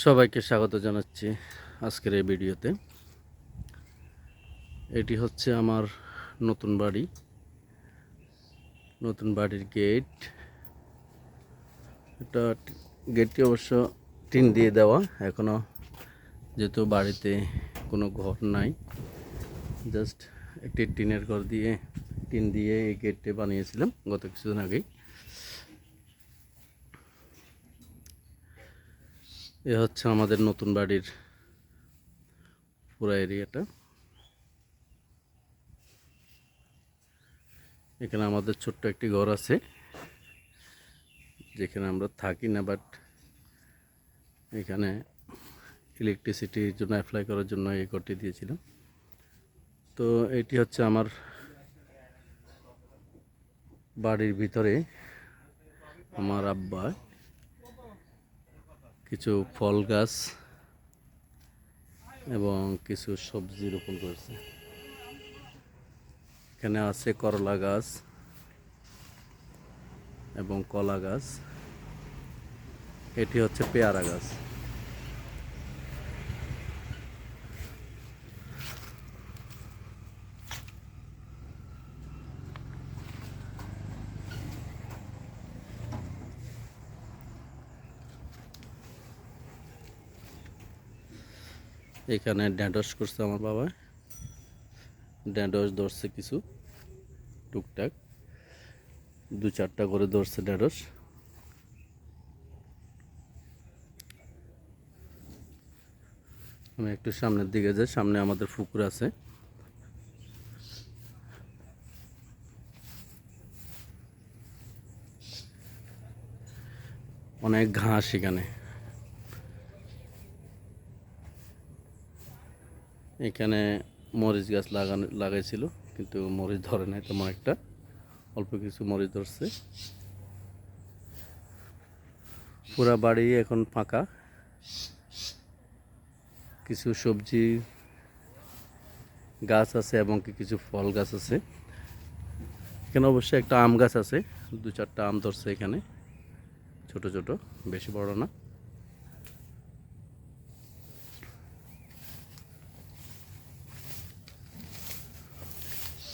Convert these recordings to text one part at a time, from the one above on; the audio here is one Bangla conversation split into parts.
সবাইকে স্বাগত জানাচ্ছি আজকের এই ভিডিওতে। এটি হচ্ছে আমার নতুন বাড়ি। নতুন বাড়ির গেট এটা গেটটি অবশ্য টিন দিয়ে দেওয়া। এখনও যেহেতু বাড়িতে কোনো ঘর নাই জাস্ট একটি টিনের ঘর দিয়ে, টিন দিয়ে এই গেটটি বানিয়েছিলাম গত কিছুদিন আগেই। এ হচ্ছে আমাদের নতুন বাড়ির পুরো এরিয়াটা। এখানে আমাদের ছোট্ট একটি ঘর আছে, যেখানে আমরা থাকি না বাট এখানে ইলেকট্রিসিটির জন্য অ্যাপ্লাই করার জন্য এই ঘরটি দিয়েছিলাম। তো এটি হচ্ছে আমার বাড়ির ভিতরে, আমার আব্বা কিছু ফল গাছ এবং কিছু সবজি রোপণ করেছে। এখানে আছে করলা গাছ এবং কলা গাছ। এটি হচ্ছে পেয়ারা গাছ। এখানে ড্যাঁড়স করছে আমার বাবা। ড্যাঁড়স ধরছে কিছু, টুকটাক। দু চারটা করে ধরছে ঢ্যাঁড়স আমি একটু সামনের দিকে যাই, সামনে আমাদের পুকুর আছে। অনেক ঘাস এখানে। এখানে মরিচ গাছ লাগানো, লাগাইছিল, কিন্তু মরিচ ধরে নাই তেমন একটা। অল্প কিছু মরিচ ধরছে। পুরা বাড়ি এখন ফাঁকা। কিছু সবজি গাছ আছে এবং কিছু ফল গাছ আছে। এখানে অবশ্যই একটা আম গাছ আছে, দু চারটা আম ধরছে এখানে। ছোট ছোট, বেশি বড় না।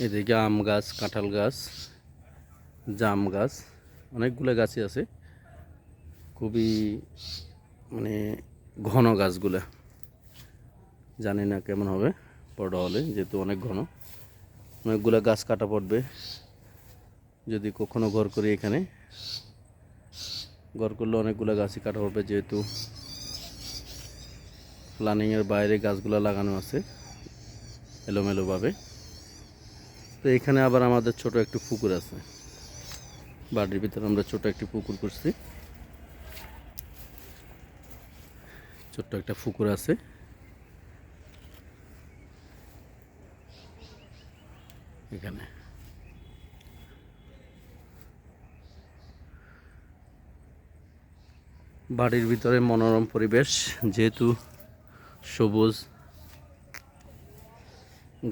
এদিকে আম গাছ, কাঁঠাল গাছ, জাম গাছ, অনেকগুলো গাছই আছে। খুবই মানে ঘন গাছগুলো। জানি না কেমন হবে, বড় হলে, যেহেতু অনেক ঘন। অনেকগুলো গাছ কাটা পড়বে। যদি কখনো ঘর করি এখানে, ঘর করলে অনেকগুলো গাছই কাটা পড়বে, যেহেতু প্ল্যানিংয়ের বাইরে গাছগুলো লাগানো আছে, এলোমেলোভাবে। তো এখানে আবার আমাদের ছোট একটু পুকুর আছে। বাড়ির ভিতরে আমরা ছোট একটি পুকুর করছি। ছোট্ট একটা পুকুর আছে। এখানে। বাড়ির ভিতরে মনোরম পরিবেশ, যেহেতু সবুজ,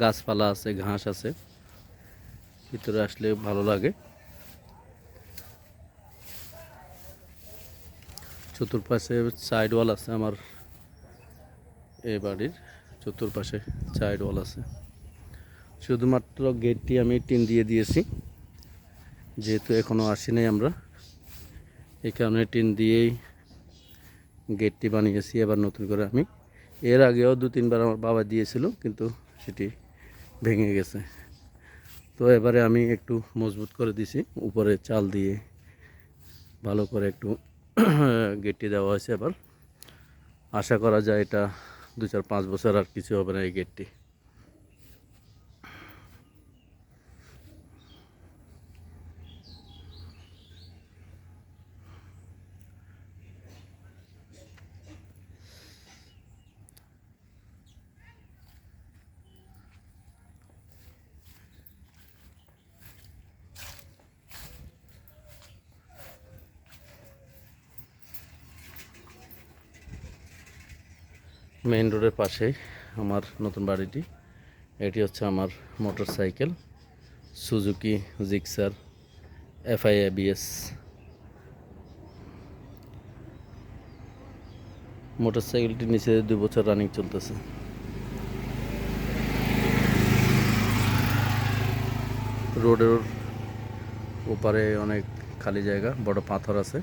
গাছপালা আছে, ঘাস আছে। ভিতরে আসলে ভালো লাগে। চতুর্পাশে সাইড ওয়াল আছে আমার এ বাড়ির, চতুর্পাশে সাইড ওয়াল আছে। শুধুমাত্র গেটটি আমি টিন দিয়ে দিয়েছি, যেহেতু এখনও আসি নাই আমরা। এই কারণে টিন দিয়েই গেটটি বানিয়েছি, এবার নতুন করে আমি। এর আগেও দু তিনবার আমার বাবা দিয়েছিল, কিন্তু সেটি ভেঙে গেছে। তো এবারে আমি একটু মজবুত করে দিছি। উপরে চাল দিয়ে ভালো করে একটু গেটটি দেওয়া হয়েছে এবার। আশা করা যায় এটা দু চার পাঁচ বছর আর কিছু হবে না এই গেটটি। মেইন রোডের পাশে আমার নতুন বাড়িটি। এটি হচ্ছে আমার motorcycle Suzuki, Gixxer, FI ABS. Motor সাইকেলটি নিচে দুই বছর রানিং চলতেছে। রোডের ওপারে অনেক খালি জায়গা, বড় পাথর আছে।